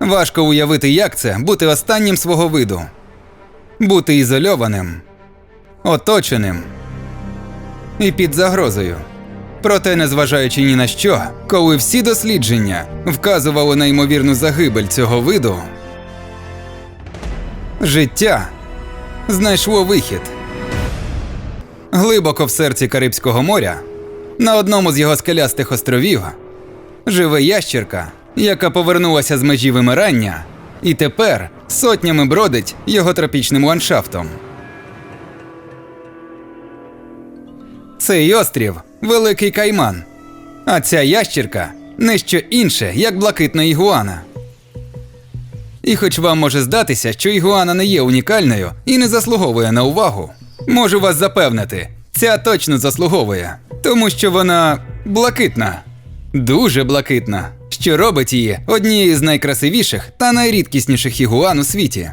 Важко уявити, як це бути останнім свого виду, бути ізольованим, оточеним і під загрозою. Проте, незважаючи ні на що, коли всі дослідження вказували на ймовірну загибель цього виду, життя знайшло вихід. Глибоко в серці Карибського моря, на одному з його скелястих островів, живе ящірка, яка повернулася з межі вимирання, і тепер сотнями бродить його тропічним ландшафтом. Цей острів Великий Кайман. А ця ящірка не що інше, як блакитна ігуана. І хоч вам може здатися, що ігуана не є унікальною і не заслуговує на увагу, можу вас запевнити, ця точно заслуговує, тому що вона блакитна, дуже блакитна, що робить її однією з найкрасивіших та найрідкісніших ігуан у світі.